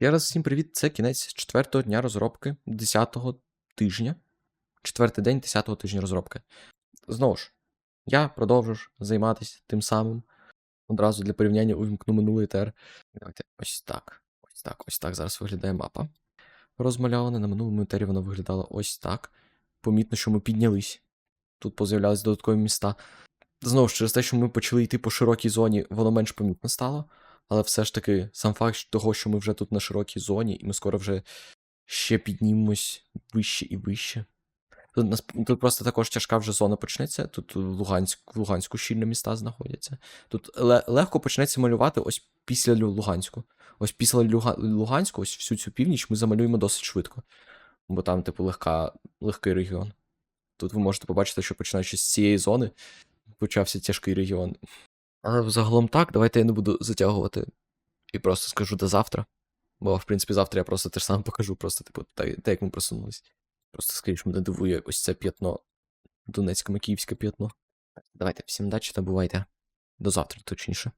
Я раз всім привіт. Це кінець четвертого дня розробки 10-го тижня. Четвертий день 10-го тижня розробки. Знову ж, я продовжу займатися тим самим. Одразу для порівняння увімкну минулий тер. Давайте ось так. Ось так, ось так зараз виглядає мапа. Розмальована. На минулому етері вона виглядала ось так. Помітно, що ми піднялись. Тут поз'являлись додаткові міста. Знову ж, через те, що ми почали йти по широкій зоні, воно менш помітно стало. Але все ж таки, сам факт того, що ми вже тут на широкій зоні, і ми скоро вже ще піднімемось вище і вище. Тут, тут просто також тяжка вже зона почнеться. Тут Луганськ, Луганську щільні міста знаходяться. Тут ле- легко почнеться малювати ось після Луганську. Ось після Луганську, ось всю цю північ ми замалюємо досить швидко. Бо там, типу, легка, легкий регіон. Тут ви можете побачити, що починаючи з цієї зони почався тяжкий регіон. Але загалом так, давайте я не буду затягувати і просто скажу до завтра. Бо, в принципі, завтра я просто те ж саме покажу, просто, типу, те, як ми просунулись. Просто скоріш мене дивує ось це п'ятно. Донецьке макіївське п'ятно. Давайте, всім дачі та бувайте. До завтра, точніше.